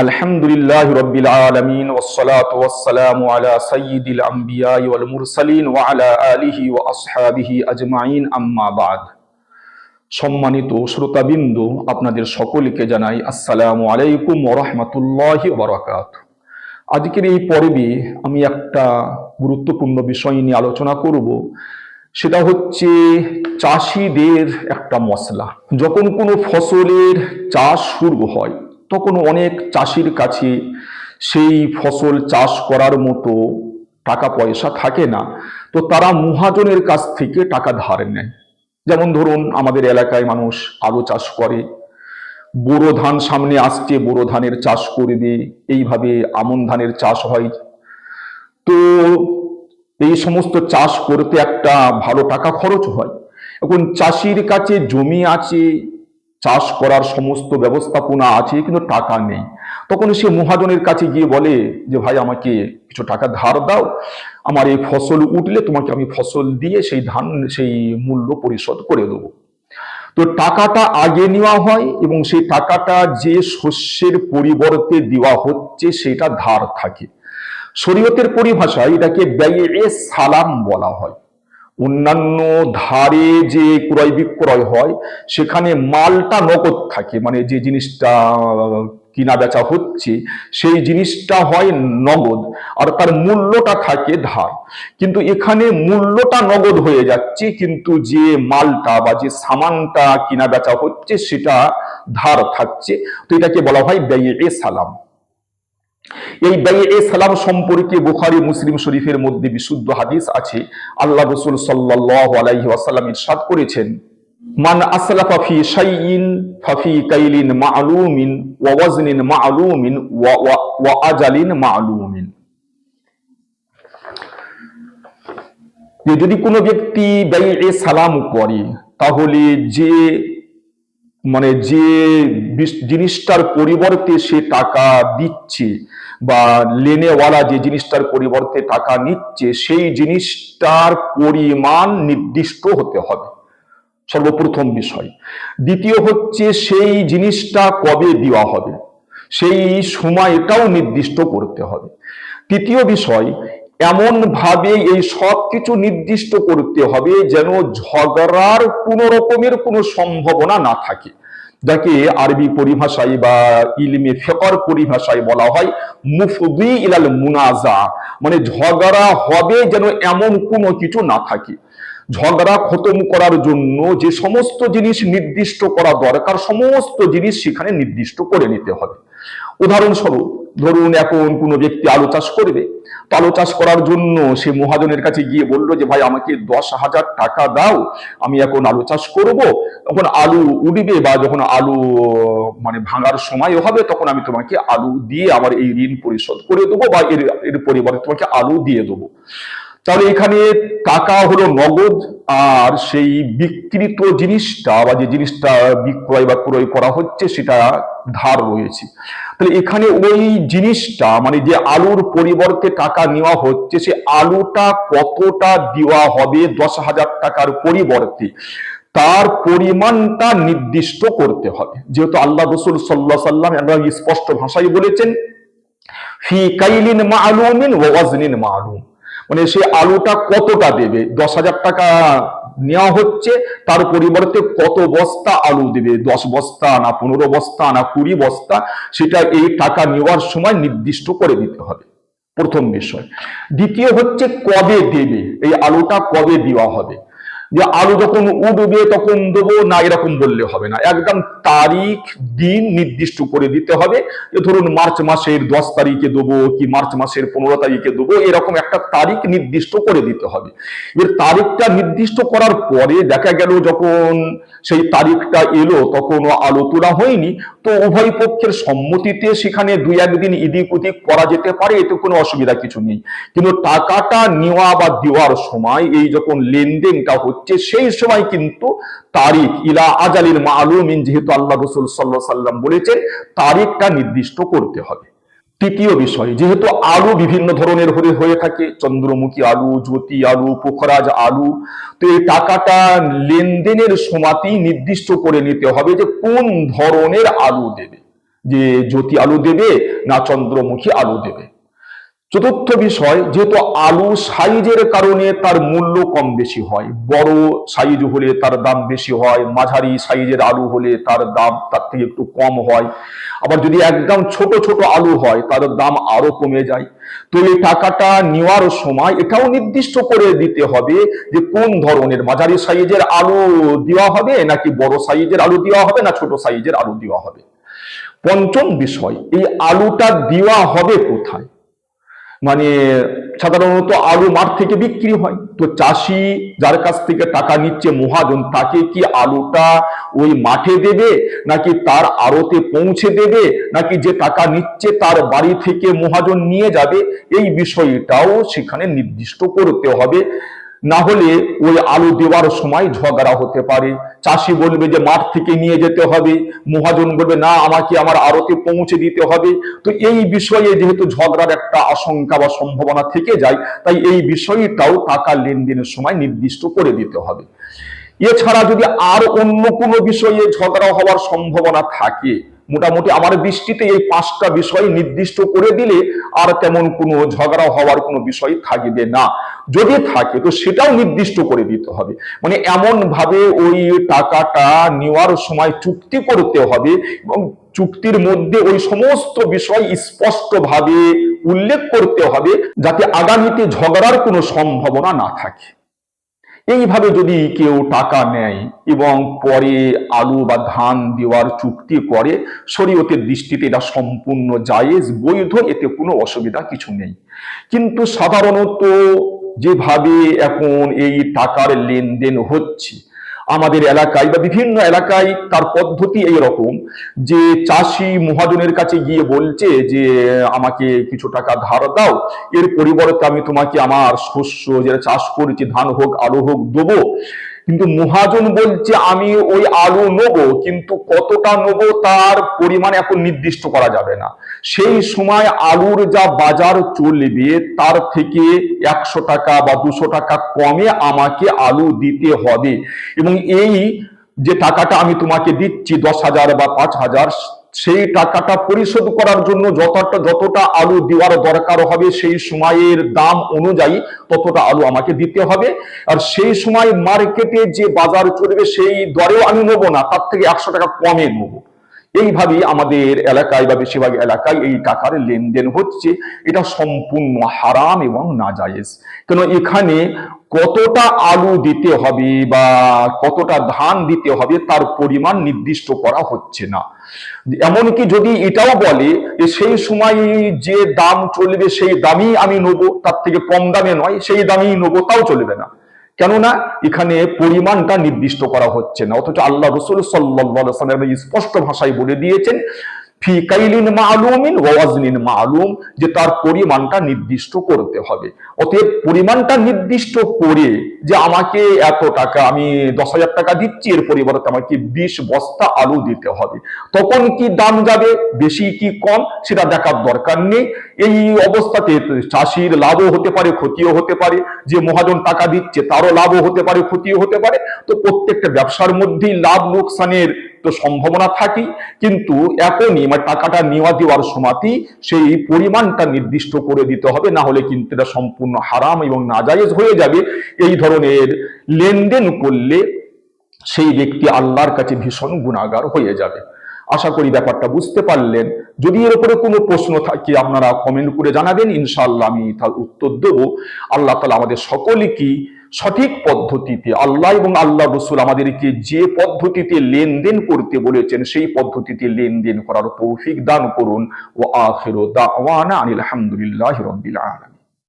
الحمد لله رب العالمين والصلاة والسلام على سيد الأنبياء والمرسلين وعلى آله وأصحابه أجمعين أما بعد সম্মানিত শ্রোতাবিন্দু আপনাদের সকলকে জানাই আসসালামু আলাইকুম ওরহমতুল্লাহ বরাকাত আজকের এই পর্বে আমি একটা গুরুত্বপূর্ণ বিষয় নিয়ে আলোচনা করব সেটা হচ্ছে চাষিদের একটা মশলা যখন কোনো ফসলের চাষ শুরু হয় তখন অনেক চাষির কাছে সেই ফসল চাষ করার মতো টাকা পয়সা থাকে না। তো তারা মহাজনের কাছ থেকে টাকা ধার নেয়। যেমন ধরুন, আমাদের এলাকায় মানুষ আলু চাষ করে, বোরো ধান সামনে আসছে, বোরো ধানের চাষ করবে, এইভাবে আমন ধানের চাষ হয়। তো এই সমস্ত চাষ করতে একটা ভালো টাকা খরচ হয়। এখন চাষির কাছে জমি আছে চাষ করার সমস্ত ব্যবস্থাপনা আছে, কিন্তু টাকা নেই। তখন সে মহাজনের কাছে গিয়ে বলে যে, ভাই, আমাকে কিছু টাকা ধার দাও। আমার এই ফসল উঠলে তোমাকে আমি ফসল দিয়ে সেই ধান, সেই মূল্য পরিশোধ করে দেবো। তো টাকাটা আগে নেওয়া হয় এবং সেই টাকাটা যে শস্যের পরিবর্তে দেওয়া হচ্ছে, সেটা ধার থাকে। শরীয়তের পরিভাষায় এটাকে ব্যয়ে সালাম বলা হয়। অন্যান্য ধারে যে ক্রয় বিক্রয় হয়, সেখানে মালটা নগদ থাকে। মানে যে জিনিসটা কিনা বেচা হচ্ছে, সেই জিনিসটা হয় নগদ। আর তার মূল্যটা থাকে ধার। কিন্তু এখানে মূল্যটা নগদ হয়ে যাচ্ছে, কিন্তু যে মালটা বা যে সামানটা কিনা বেচা হচ্ছে, সেটা ধার থাকছে। তো এটাকে বলা হয় ব্যয়ে সালাম। এই ব্যয়ে সালাম সম্পর্কে বুখারি মুসলিম শরীফের মধ্যে বিশুদ্ধ হাদিস আছে। আল্লাহ রসুল সাল্লাহ আলাইহি ওয়াসাল্লাম ইরশাদ করেছেন, মান আসলাফা ফি শাইইন ফাফি কাইলিন মা'লুমিন ওয়া ওয়াজনিন মা'লুমিন ওয়া ওয়া আজালিন মা'লুমিন। যে যদি কোনো ব্যক্তি ব্যয়ে সালাম করে, তাহলে যে মানে যে জিনিসটার পরিবর্তে সে টাকা দিচ্ছে বা লেনেওয়ালা যে জিনিসটার পরিবর্তে টাকা নিচ্ছে, সেই জিনিসটার পরিমাণ নির্দিষ্ট হতে হবে। সর্বপ্রথম বিষয়। দ্বিতীয় হচ্ছে সেই জিনিসটা কবে দেওয়া হবে? সেই সময়টাও নির্দিষ্ট করতে হবে। তৃতীয় বিষয় এমন ভাবে এই সব কিছু নির্দিষ্ট করতে হবে যেন ঝগড়ার কোনো রকমের কোনো সম্ভাবনা না থাকে। যাকে আরবি পরিভাষায় বা ইলমে ফেকর পরিভাষায় বলা হয় মুফদি ইলাল মুনাজা। মানে ঝগড়া হবে যেন এমন কোনো কিছু না থাকে। ঝগড়া খতম করার জন্য যে সমস্ত জিনিস নির্দিষ্ট করা দরকার, সমস্ত জিনিস সেখানে নির্দিষ্ট করে নিতে হবে। উদাহরণস্বরূপ, ধরুন এখন কোনো ব্যক্তি আলু চাষ করবে, তো আলু চাষ করার জন্য সে মহাজনের কাছে গিয়ে বলল যে, ভাই, আমাকে দশ হাজার টাকা দাও, আমি এখন আলু চাষ করব। তখন আলু উঠবে বা যখন আলু মানে ভাঙার সময় হবে, তখন আমি তোমাকে আলু দিয়ে আমার এই ঋণ পরিশোধ করে দেবো বা এর এর পরিবর্তে তোমাকে আলু দিয়ে দেবো। তাহলে এখানে টাকা হলো নগদ, আর সেই বিকৃত জিনিসটা বা যে জিনিসটা বিক্রয় বা ক্রয় করা হচ্ছে সেটা ধার রয়েছে। তাহলে এখানে ওই জিনিসটা মানে যে আলুর পরিবর্তে টাকা নেওয়া হচ্ছে, সে আলুটা কতটা দেওয়া হবে দশ হাজার টাকার পরিবর্তে, তার পরিমাণটা নির্দিষ্ট করতে হবে। যেহেতু আল্লাহ রসুল সাল্লাহ সাল্লাম আমরা স্পষ্ট ভাষায় বলেছেন, ফি কাইলিন মালুমিন ওয়াজনিন মালুম। মানে সে আলুটা কতটা দেবে? দশ হাজার টাকা নেওয়া হচ্ছে, তার পরিবর্তে কত বস্তা আলু দেবে? দশ বস্তা, না পনেরো বস্তা, না কুড়ি বস্তা, সেটা এই টাকা নেওয়ার সময় নির্দিষ্ট করে দিতে হবে। প্রথম বিষয়। দ্বিতীয় হচ্ছে কবে দেবে? এই আলুটা কবে দেওয়া হবে? যে আলু যখন উঠবে, তখন দেবো, না, এরকম বললে হবে না। একদম তারিখ, দিন নির্দিষ্ট করে দিতে হবে। যে ধরুন মার্চ মাসের দশ তারিখে দেবো কি মার্চ মাসের পনেরো তারিখে দেবো, এরকম একটা তারিখ নির্দিষ্ট করে দিতে হবে। এর তারিখটা নির্দিষ্ট করার পরে দেখা গেল যখন সেই তারিখটা এলো তখন আলো তোলা হয়নি। তো উভয় পক্ষের সম্মতিতে সেখানে দুই, একদিন ইদিক উদিক করা যেতে পারে, এতে কোনো অসুবিধা কিছু নেই। কিন্তু টাকাটা নেওয়া বা দেওয়ার সময় এই যখন লেনদেনটা হচ্ছে সেই সময় কিন্তু তারিখ, ইলা আজালির মালুমিন যেহেতু আল্লাহ রসুল সাল্লাহ সাল্লাম বলেছেন, তারিখটা নির্দিষ্ট করতে হবে। তৃতীয় বিষয়, যেহেতু আলু বিভিন্ন ধরনের হয়ে হয়ে থাকে, চন্দ্রমুখী আলু, জ্যোতি আলু, পোখরাজ আলু, তো এই টাকাটা লেনদেনের সময়তেই নির্দিষ্ট করে নিতে হবে যে কোন ধরনের আলু দেবে। যে জ্যোতি আলু দেবে না চন্দ্রমুখী আলু দেবে। চতুর্থ বিষয়, যেহেতু আলু সাইজের কারণে তার মূল্য কম বেশি হয়, বড় সাইজ হলে তার দাম বেশি হয়, মাঝারি সাইজের আলু হলে তার দাম তার থেকে একটু কম হয়। আবার যদি একদম ছোট ছোট আলু হয়, তার দাম আরও কমে যায়। তো এই টাকাটা নেওয়ার সময় এটাও নির্দিষ্ট করে দিতে হবে যে কোন ধরনের, মাঝারি সাইজের আলু দেওয়া হবে নাকি বড় সাইজের আলু দেওয়া হবে না ছোট সাইজের আলু দেওয়া হবে। পঞ্চম বিষয়, এই আলুটা দেওয়া হবে কোথায়? মানে সাধারণত আলু মাঠ থেকে বিক্রি হয়। তো চাষি যার কাছ থেকে টাকা নিচ্ছে মহাজন, তাকে কি আলুটা ওই মাঠে দেবে? নাকি তার আড়তে পৌঁছে দেবে? নাকি যে টাকা নিচ্ছে তার বাড়ি থেকে মহাজন নিয়ে যাবে? এই বিষয়টাও সেখানে নির্দিষ্ট করতে হবে। না হলে ওই আলু দেওয়ার সময় ঝগড়া হতে পারে। চাষি বলবে যে, মাঠ থেকে নিয়ে যেতে হবে। মহাজন বলবে, না, আমাকে আমার আড়তে পৌঁছে দিতে হবে। তো এই বিষয়ে যেহেতু ঝগড়ার একটা আশঙ্কা বা সম্ভাবনা থেকে যায়, তাই এই বিষয়টাও টাকা লেনদেনের সময় নির্দিষ্ট করে দিতে হবে। এছাড়া যদি আর অন্য কোনো বিষয়ে ঝগড়া হওয়ার সম্ভাবনা থাকে মোটামুটি আমার দৃষ্টিতে এই পাঁচটা বিষয় নির্দিষ্ট করে দিলে আর তেমন কোনো ঝগড়া হওয়ার কোনো বিষয় থাকবে না। যদি থাকে তো সেটাও নির্দিষ্ট করে দিতে হবে। মানে এমন ভাবে ওই টাকাটা নেওয়ার সময় চুক্তি করতে হবে এবং চুক্তির মধ্যে ওই সমস্ত বিষয় স্পষ্টভাবে উল্লেখ করতে হবে যাতে আগামীতে ঝগড়ার কোনো সম্ভাবনা না থাকে। এইভাবে যদি কেউ টাকা নেয় এবং পরে আলু বা ধান দেওয়ার চুক্তি করে, শরীয়তের দৃষ্টিতে এটা সম্পূর্ণ জায়েজ, বৈধ, এতে কোনো অসুবিধা কিছু নেই। কিন্তু সাধারণত যেভাবে এখন এই টাকার লেনদেন হচ্ছে আমাদের এলাকায় বা বিভিন্ন এলাকায় তার পদ্ধতি এই রকম যে চাষি মহাজনের কাছে গিয়ে বলছে যে, আমাকে কিছু টাকা ধার দাও, এর পরিবর্তে আমি তোমাকে আমার শস্য, যেটা চাষ করেছি, ধান হোক, আলু হোক, দেবো। কিন্তু মহাজন বলছে, আমি ওই আলু নেব, কিন্তু কতটা নেব তার পরিমাণ এখন নির্দিষ্ট করা যাবে না। সেই সময় আলুর যা বাজার চলবে, তার থেকে একশো টাকা বা দুশো টাকা কমে আমাকে আলু দিতে হবে। এবং এই যে টাকাটা আমি তোমাকে দিচ্ছি, দশ হাজার বা পাঁচ হাজার সেই টাকাটা পরিশোধ করার জন্য যতটা যতটা আলু দেওয়ার দরকার হবে সেই সময়ের দাম অনুযায়ী ততটা আলু আমাকে দিতে হবে। আর সেই সময় মার্কেটে যে বাজার চলবে সেই দরেও আমি নেব না, তার থেকে একশো টাকা কমে নেব। এইভাবেই আমাদের এলাকায় বা বেশিরভাগ এলাকায় এই টাকার লেনদেন হচ্ছে। এটা সম্পূর্ণ হারাম এবং নাজায়েজ। কেন এখানে কতটা আলু দিতে হবে বা কতটা ধান দিতে হবে তার পরিমাণ নির্দিষ্ট করা হচ্ছে না। এমনকি যদি এটাও বলে যে সেই সময় যে দাম চলবে সেই দামই আমি নেব, তার থেকে কম দামে নয়, সেই দামই নেব, তাও চলবে না। কেননা এখানে পরিমাণটা নির্দিষ্ট করা হচ্ছে না। অথচ আল্লাহ রসুল সাল্লাম স্পষ্ট ভাষায় বলে দিয়েছেন ফি কাইলিন মালুমিন ওয়াজনিন মালুম, যে তার পরিমাণটা নির্দিষ্ট করতে হবে। অতএব পরিমাণটা নির্দিষ্ট করে যে আমাকে এত টাকা, আমি দশ হাজার টাকা দিচ্ছি, এর পরিবর্তে আমাকে বিশ বস্তা আলু দিতে হবে। তখন কি দাম যাবে? বেশি কি কম? সেটা দেখার দরকার নেই। এই অবস্থাতে চাষির লাভও হতে পারে, ক্ষতিও হতে পারে। যে মহাজন টাকা দিচ্ছে, তারও লাভও হতে পারে, ক্ষতিও হতে পারে। তো প্রত্যেকটা ব্যবসার মধ্যেই লাভ লোকসানের তো সম্ভাবনা থাকি, কিন্তু এখনই মানে টাকাটা নেওয়া দেওয়ার সময়তেই সেই পরিমাণটা নির্দিষ্ট করে দিতে হবে, না হলে কিন্তু এটা সম্পূর্ণ হারাম এবং নাজায়েজ হয়ে যাবে। এই ধরনের লেনদেন করলে সেই ব্যক্তি আল্লাহর কাছে ভীষণ গুণাগার হয়ে যাবে। আশা করি ব্যাপারটা বুঝতে পারলেন। যদি এর উপরে কোনো প্রশ্ন থাকে, আপনারা কমেন্ট করে জানাবেন। ইনশাআল্লাহ আমি তার উত্তর দেব। আল্লাহ তালা আমাদের সকলকেই সঠিক পদ্ধতিতে আল্লাহ এবং আল্লাহ রসুল আমাদেরকে যে পদ্ধতিতে লেনদেন করতে বলেছেন, সেই পদ্ধতিতে লেনদেন করার তৌফিক দান করুন। ও আখের দাওয়ানা আনিল আলহামদুলিল্লাহ রবিল আলম